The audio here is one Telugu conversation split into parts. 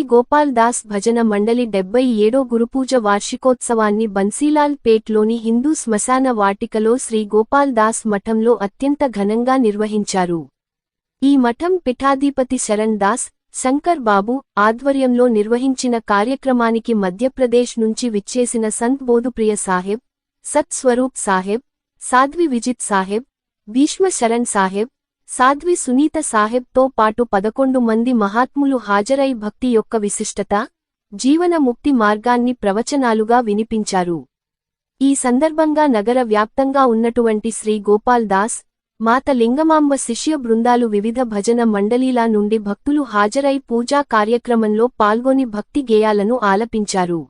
శ్రీ గోపాల్ దాస్ భజన మండలి డెబ్బై ఏడో గురుపూజ వార్షికోత్సవాన్ని బన్సీలాల్ పేట్లోని హిందూ శ్మశాన వాటికలో శ్రీ గోపాల్ దాస్ మఠంలో అత్యంత ఘనంగా నిర్వహించారు. ఈ మఠం పిఠాధిపతి శరణ్ దాస్ శంకర్ బాబు ఆధ్వర్యంలో నిర్వహించిన కార్యక్రమానికి మధ్యప్రదేశ్ నుంచి విచ్చేసిన సంత్ బోధుప్రియ సాహెబ్ సత్ స్వరూప్ సాహెబ్ సాధ్వి విజిత్ సాహెబ్ భీష్మ శరణ్ సాహెబ్ సాధ్వి సునీత సాహెబ్తో పాటు పదకొండు మంది మహాత్ములు హాజరై భక్తి యొక్క విశిష్టత జీవన ముక్తి మార్గాన్ని ప్రవచనాలుగా వినిపించారు. ఈ సందర్భంగా నగర వ్యాప్తంగా ఉన్నటువంటి శ్రీ గోపాల్ దాస్ మాత లింగమాంబ శిష్య బృందాలు వివిధ భజన మండలీల నుండి భక్తులు హాజరై పూజా కార్యక్రమంలో పాల్గొని భక్తి గేయాలను ఆలపించారు.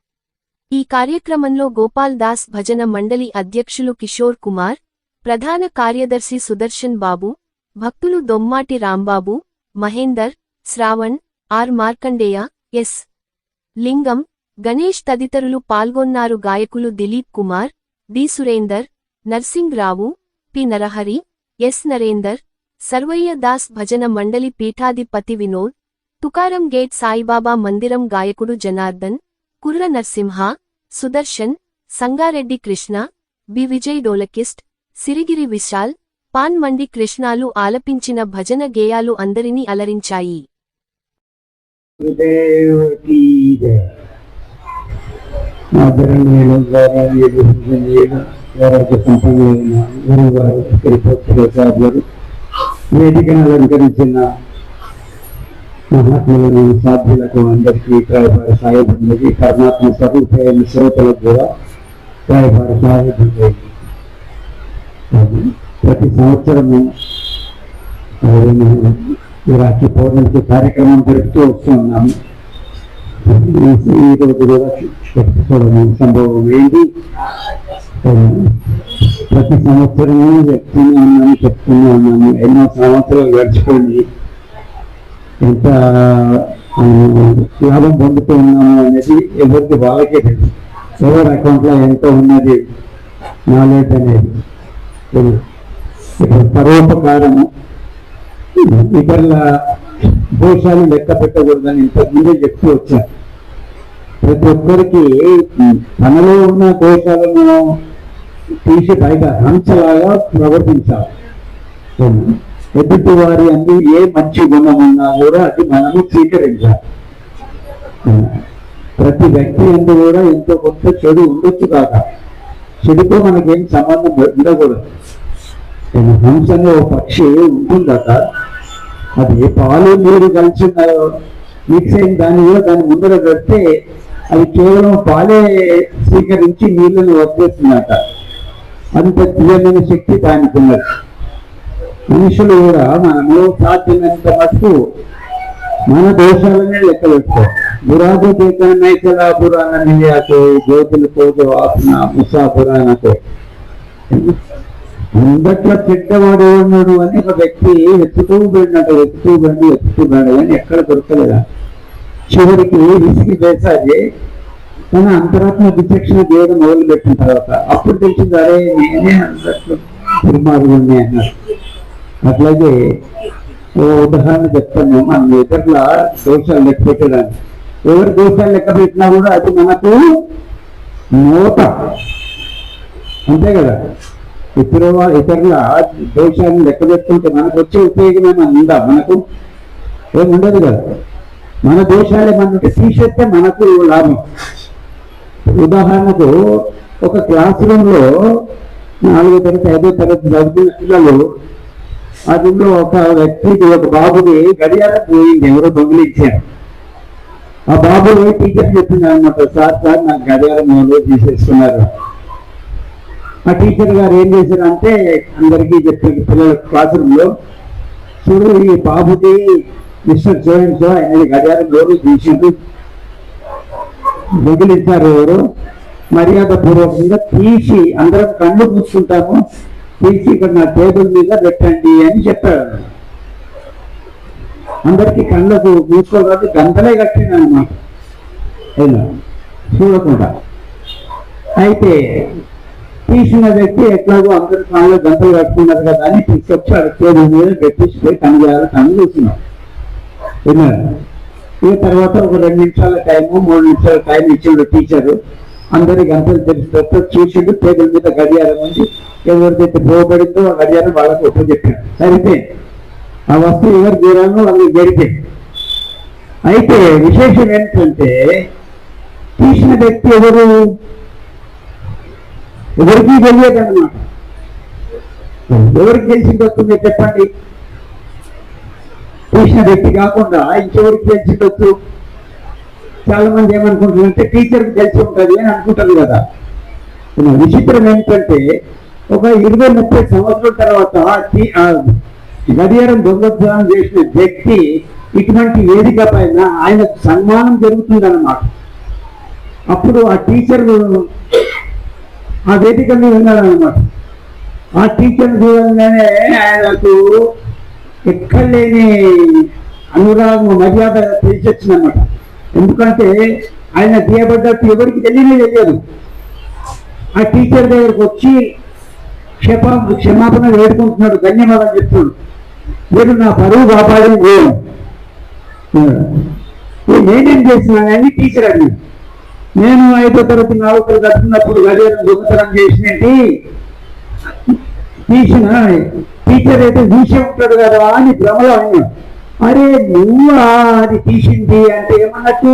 ఈ కార్యక్రమంలో గోపాల్ దాస్ భజన మండలి అధ్యక్షులు కిషోర్ కుమార్ ప్రధాన కార్యదర్శి సుదర్శన్ బాబు భక్తులు దొమ్మాటి రాంబాబు మహేందర్ శ్రావణ్ ఆర్ మార్కండేయ ఎస్. లింగం గణేష్ తదితరులు పాల్గొన్నారు. గాయకులు Dilip Kumar D. Surender Narsing Rao P. Narahari S. Narender Sarvaiah Das భజన మండలి పీఠాధిపతి వినోద్ తుకారం గేట్ సాయిబాబా మందిరం గాయకుడు జనార్దన్ కుర్ర నరసింహ సుదర్శన్ సంగారెడ్డి కృష్ణ బి. విజయ్ డోలకిస్ట్ సిరిగిరి విశాల్ పాన్ మండి కృష్ణాలు ఆలపించిన భజన గేయాలు అందరినీ అలరించాయి. గురుదేవ వేదికను అలంకరించిన మహాత్ములను సాధ్యులకు అందరికీ రాయబారి సాయబంధుకి కర్ణాత్మ స్వరూపైన శ్రోతలకు కూడా రాయబారి సాయబంధుకి ప్రతి సంవత్సరము మరి రాత్రి పౌర్ణమికి కార్యక్రమం జరుపుతూ వస్తున్నాము ఈ- రోజు కూడా సంభవం ఏంటి? ప్రతి సంవత్సరము చెప్తూనే ఉన్నాము చెప్తూనే ఉన్నాము ఎన్నో సంవత్సరాలు గడిచిపోయింది. ఎంత లాభం పొందుతూ ఉన్నాము అనేది ఎవరికి వాళ్ళకే తెలుసు. ఎవరి అకౌంట్లో ఎంత ఉన్నది నాలెడ్జ్ అనేది తెలుసు. ఇప్పుడు పరోపకారము ఇతరుల దోషాలు లెక్క పెట్టకూడదని ఇంతకుముందే చెప్తూ వచ్చారు ప్రతి ఒక్కరికి తనలో ఉన్న దోషాలను తీసి పైగా హంసలాగా ప్రవర్తించాలి. ఎదుటి వారి అందు ఏ మంచి గుణం ఉన్నా కూడా అది మనము స్వీకరించాలి. ప్రతి వ్యక్తి అందు కూడా ఎంతో కొంత చెడు ఉండొచ్చు కాక. చెడుతో మనకేం సంబంధం ఉండకూడదు. నేను అనే ఓ పక్షి ఉంటుందట. అది పాలు నీరు కలిసి మిక్స్ అయిన దాని మీద దాని ముందర పెడితే అది కేవలం పాలే స్వీకరించి నీళ్ళని వదిలేస్తుందట. అంత తీయమైన శక్తి దానికి ఉన్నది. మనుషులు కూడా మనము సాధ్యమైనంత మటుకు మన దోషాలనే లెక్క పెట్టుకోవాలి బురాదు దేకాన్ని చలా పురాణ నిలియాతో జ్యోతులు పోదు ఆత్మ ముసా పురాణతో అందట్లో చెడ్డవాడు ఉన్నాడు అని ఒక వ్యక్తి వెతుకుతూ పోయినట్టు వెతుకుతూ బండి వెతుకుతూ పోయాడు అని ఎక్కడ దొరకలేదా? చివరికి విసిగి వేసాది తన అంతరాత్మ విచక్షణ చేయడం మొదలు పెట్టిన తర్వాత అప్పుడు తెలిసింది అరే నేనే అందట్లో దుర్మార్గుడిని అన్నారు. అట్లాగే ఓ ఉదాహరణ చెప్తాను మన ఇతరుల దోషాలు లెక్క పెట్టడానికి. ఎవరి దోషాలు లెక్క పెట్టినా కూడా అది మనకు మోత అంతే కదా? ఇతర ఇతరుల దోషాన్ని లెక్క పెట్టుకుంటే మనకు వచ్చే ఉపయోగం ఏమైనా ఉందా? మనకు ఏమి ఉండదు కదా. మన దోషాలే మన తీసేస్తే మనకు లాభం. ఉదాహరణకు ఒక క్లాస్ రూమ్లో నాలుగో తరగతి ఐదో తరగతి చదువుతున్న పిల్లలు ఆ ఒక వ్యక్తికి ఒక బాబుకి గడియారం పోయింది. ఎవరో దొంగిలించారు ఆ బాబు టీచర్ చెప్పింది అనమాట సార్ సార్ నాకు గడియారం ఎవరో తీసేస్తున్నారు. ఆ టీచర్ గారు ఏం చేశారు అంటే అందరికీ చెప్పారు పిల్లల క్లాస్ రూమ్లో చూడు ఈ బాబుకి మిస్టర్ చూడండి సో ఆయన గడియారం ఎవరు తీసిండు. వదిలిస్తారు ఎవరు? మర్యాద పూర్వకంగా తీసి అందరం కళ్ళు కూర్చుంటాము తీసి ఇక్కడ నా టేబుల్ మీద పెట్టండి అని చెప్పాడు అందరికి కళ్ళకు మూసుకోవాలి గంటలే కట్టింది అనమాట అయినా చూడకుండా. అయితే తీసిన వ్యక్తి ఎట్లాగో అందరు కాళ్ళు గంటలు కట్టుకున్నారు కదా అని తీసుకొచ్చి ఆ టేబుల్ మీద పెట్టించిపోయి కనుగొనాలి కను చూస్తున్నాం విన్నారు ఇక తర్వాత ఒక రెండు నిమిషాల టైము మూడు నిమిషాల టైం ఇచ్చిండు టీచరు అందరికి గంటలు తెలిసినట్టు చూసిండు టేబుల్ మీద గడియారం ఉంది. ఎవరిదైతే పోబడిందో ఆ గడియారం వాళ్ళకి ఒప్పచెప్పాడు. సరిపోయింది. ఆ వస్తువు ఎవరు దూరాలను వాళ్ళకి జరిపోయింది అయితే విశేషం ఏంటంటే తీసిన వ్యక్తి ఎవరు? ఎవరికి తెలియదు అన్నమాట ఎవరికి తెలిసింది మీరు చెప్పండి. చూసిన వ్యక్తి కాకుండా ఇంకెవరికి తెలిసిండొచ్చు చాలా మంది ఏమనుకుంటుందంటే టీచర్కి తెలిసి ఉంటుంది అని అనుకుంటారు కదా. విచిత్రం ఏంటంటే ఒక ఇరవై ముప్పై సంవత్సరాల తర్వాత గడియారం దొంగతనం చేసిన వ్యక్తి ఇటువంటి వేదిక పైన ఆయనకు సన్మానం జరుగుతుందన్నమాట. అప్పుడు ఆ టీచర్ ఆ వేదిక మీద ఉన్నాడనమాట ఆ టీచర్ చూడంగానే ఆయనకు ఎక్కడ లేని అనురాగం మర్యాద తెలిసొచ్చిందనమాట ఎందుకంటే ఆయన తీయబడ్డట్టు ఎవరికి తెలియనే తెలియదు. ఆ టీచర్ దగ్గరకు వచ్చి క్షమా క్షమాపణ వేడుకుంటున్నాడు ధన్యవాదాలు చెప్తున్నాడు. మీరు నా పరువు కాపాడని నేను నేనేం చేసినానని టీచర్ అడిగింది. నేను ఐదో తరగతి నాలుగు కట్టుకున్నప్పుడు గడియారం దొంగతనం చేసినట్టు తీసిన టీచర్ అయితే చూసి ఉంటాడు కదా అని భ్రమలో అయినా అరే నువ్వు అది తీసింది అంటే ఏమన్నట్టు?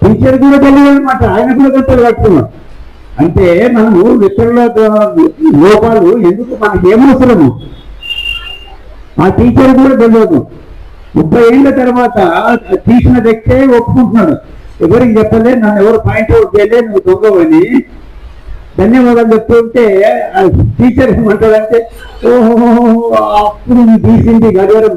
టీచర్ కూడా తెలియదు అనమాట ఆయన కూడా గంటలు కట్టుకున్నాం అంటే మనము ఇతరుల లోపాలు ఎందుకు మనకి ఏమవసరము ఆ టీచర్ కూడా తెలియదు ముప్పై ఏళ్ళ తర్వాత తీసిన వ్యక్తే ఒప్పుకుంటున్నాడు. ఎవరికి చెప్పలే నన్ను ఎవరు పాయింట్ అవుట్ చేయలే నువ్వు దొంగవని ధన్యవాదాలు చెప్తుంటే టీచర్ ఏమంటాడంటే ఓహో అప్పుడు నీ తీసింది గడియారం